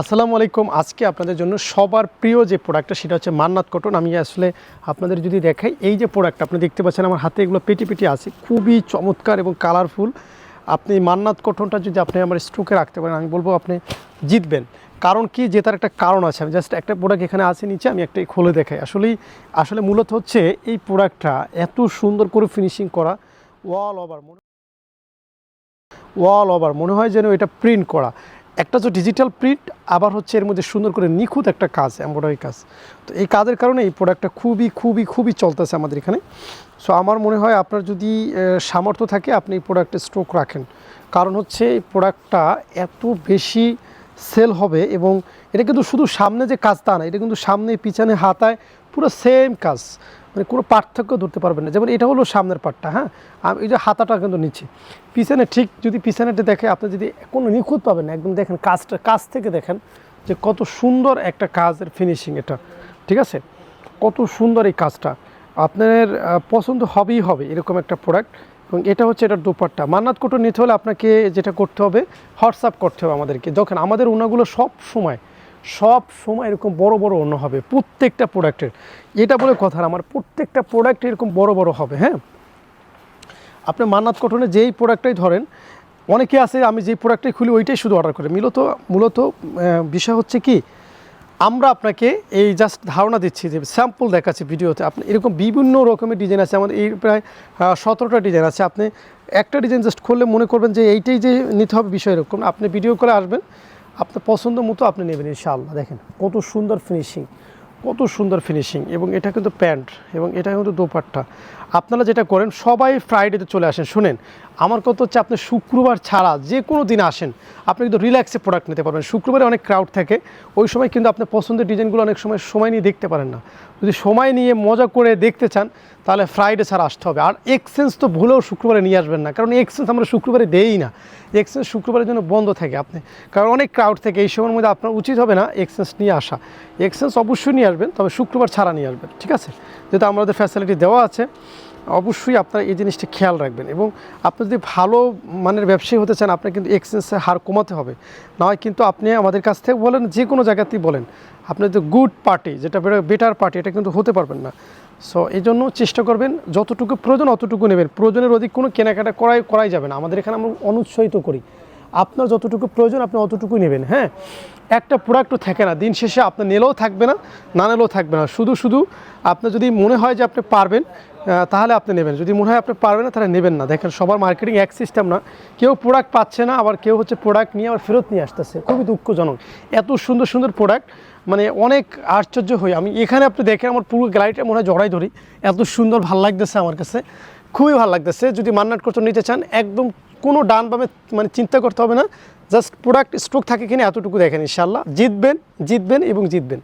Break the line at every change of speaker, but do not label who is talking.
আসসালামু আলাইকুম। আজকে আপনাদের জন্য সবার প্রিয় যে প্রোডাক্টটা সেটা হচ্ছে মান্নাত কটন আমি আসলে আপনাদের যদি দেখাই, এই যে প্রোডাক্ট আপনি দেখতে পাচ্ছেন, আমার হাতে এগুলো পেটি পেটি আছে, খুবই চমৎকার এবং কালারফুল আপনি মান্নাত কটনটা যদি আপনি আমার স্ট্রোকে রাখতে পারেন, আমি বলব আপনি জিতবেন। কারণ কি? জেতার একটা কারণ আছে। আমি জাস্ট একটা প্রোডাক্ট এখানে আছে নিচে, আমি একটা খুলে দেখাই। আসলেই, আসলে মূলত হচ্ছে এই প্রোডাক্টটা এত সুন্দর করে ফিনিশিং করা ওয়াল ওভার ওয়াল ওভার মনে হয় যেন এটা প্রিন্ট করা। একটা হচ্ছে ডিজিটাল প্রিন্ট আবার হচ্ছে এর মধ্যে সুন্দর করে নিখুঁত একটা কাজ এমব্রয়ডারি কাজ। তো এই কাজের কারণে এই প্রোডাক্টটা খুবই খুবই খুবই চলতেছে আমাদের এখানে। সো আমার মনে হয় আপনার যদি সামর্থ্য থাকে, আপনি এই প্রোডাক্টে স্টক রাখেন। কারণ হচ্ছে এই প্রোডাক্টটা এত বেশি সেল হবে এবং এটা কিন্তু শুধু সামনে যে কাজ তা না, এটা কিন্তু সামনে পিছনে হাতায় পুরো সেম কাজ। মানে কোনো পার্থক্য ধরতে পারবেন না। যেমন এটা হলো সামনের পার্টটা হ্যাঁ? আর এই যে হাতাটা কিন্তু নিচে পিছনে ঠিক যদি পিছনেটা দেখে আপনি যদি কোনো নিখুঁত পাবেন না, একদম দেখেন কাজটা, কাজ থেকে দেখেন যে কত সুন্দর একটা কাজের ফিনিশিং এটা, ঠিক আছে? কত সুন্দর এই কাজটা। আপনার পছন্দ হবেই হবে এরকম একটা প্রোডাক্ট এবং এটা হচ্ছে এটার দোপাট্টা। মান্নাত কোটো নিতে হলে আপনাকে যেটা করতে হবে, হোয়াটসঅ্যাপ করতে হবে আমাদেরকে। যখন আমাদের ওনাগুলো সব সময় সব সময় এরকম বড় বড় অন্য হবে, প্রত্যেকটা প্রোডাক্টের এটা বলে কথা আমার প্রত্যেকটা প্রোডাক্ট এরকম বড় বড় হবে হ্যাঁ? আপনি মান্নাত কটনের যেই প্রোডাক্টটাই ধরেন, অনেকে আছে, আমি যেই প্রোডাক্টটাই খুলি ওইটাই শুধু অর্ডার করে। মূলত মূলত বিষয় হচ্ছে কি, আমরা আপনাকে এই জাস্ট ধারণা দিচ্ছি যে স্যাম্পল দেখাচ্ছি ভিডিওতে। আপনি এরকম বিভিন্ন রকমের ডিজাইন আছে, আমাদের এই প্রায় সতেরোটা ডিজাইন আছে। আপনি একটা ডিজাইন জাস্ট খুললে মনে করবেন যে এইটাই যে নিতে হবে বিষয় এরকম। আপনি ভিডিও করে আসবেন আপনার পছন্দ মতো আপনি নেবেন ইনশাআল্লাহ। দেখেন কত সুন্দর ফিনিশিং কত সুন্দর ফিনিশিং এবং এটা কিন্তু প্যান্ট এবং এটা কিন্তু দোপাট্টা। আপনারা যেটা করেন, সবাই ফ্রাইডেতে চলে আসেন। শুনেন, আমার কথা হচ্ছে আপনি শুক্রবার ছাড়া যে কোনো দিন আসেন, আপনি কিন্তু রিল্যাক্সে প্রোডাক্ট নিতে পারবেন। শুক্রবারে অনেক ক্রাউড থাকে, ওই সময় কিন্তু আপনার পছন্দের ডিজাইনগুলো অনেক সময় সময় নিয়ে দেখতে পারেন না। যদি সময় নিয়ে মজা করে দেখতে চান, তাহলে ফ্রাইডে ছাড়া আসতে হবে। আর এক্সচেঞ্জ তো ভুলেও শুক্রবারে নিয়ে আসবেন না, কারণ এক্সচেঞ্জ আমরা শুক্রবারে দেই না। এক্সচেঞ্জ শুক্রবারের জন্য বন্ধ থাকে আপনি। কারণ অনেক ক্রাউড থেকে, এই সময়ের মধ্যে আপনার উচিত হবে না এক্সচেঞ্জ নিয়ে আসা। এক্সচেঞ্জ অবশ্যই নিয়ে আসবেন, তবে শুক্রবার ছাড়া নিয়ে আসবেন, ঠিক আছে? যেহেতু আমাদের ফ্যাসিলিটি দেওয়া আছে, অবশ্যই আপনারা এই জিনিসটি খেয়াল রাখবেন এবং আপনি যদি ভালো মানের ব্যবসায়ী হতে চান আপনার কিন্তু এক্সচেঞ্জের হার কমাতে হবে। নয় কিন্তু আপনি আমাদের কাছ থেকে বলেন, যে কোনো জায়গাতেই বলেন। আপনি যে গুড পার্টি যেটা বেটার পার্টি এটা কিন্তু হতে পারবেন না। সো এই জন্য চেষ্টা করবেন, যতটুকু প্রয়োজন অতটুকু নেবেন। প্রয়োজনের অধিক কোনো কেনাকাটা করাই করাই যাবে না। আমাদের এখানে আমরা অনুৎসাহিত করি। আপনার যতটুকু প্রয়োজন আপনি অতটুকুই নেবেন হ্যাঁ? একটা প্রোডাক্টও থাকে না, দিন শেষে আপনার নিলেও থাকবে না না নিলেও থাকবে না। শুধু শুধু আপনার যদি মনে হয় যে আপনি পারবেন তাহলে আপনি নেবেন। যদি মনে হয় আপনি পারবেন না, তাহলে নেবেন না। দেখেন, সবার মার্কেটিং এক সিস্টেম না। কেউ প্রোডাক্ট পাচ্ছে না, আবার কেউ হচ্ছে প্রোডাক্ট নিয়ে আবার ফেরত নিয়ে আসতেছে। খুবই দুঃখজনক। এত সুন্দর সুন্দর প্রোডাক্ট মানে অনেক আশ্চর্য হই। আমি এখানে আপনি দেখেন, আমার পুরো গ্যালারিটা মনে হয় জড়াই ধরি। এত সুন্দর, ভালো লাগতেছে আমার কাছে। খুবই ভালো লাগতেছে। যদি মান্নাট করতে নিতে চান, একদম কোনো ডান বামে মানে চিন্তা করতে হবে না। জাস্ট প্রোডাক্ট স্টক থাকে কিনা এতটুকু দেখেন ইনশাল্লাহ জিতবেন জিতবেন এবং জিতবেন।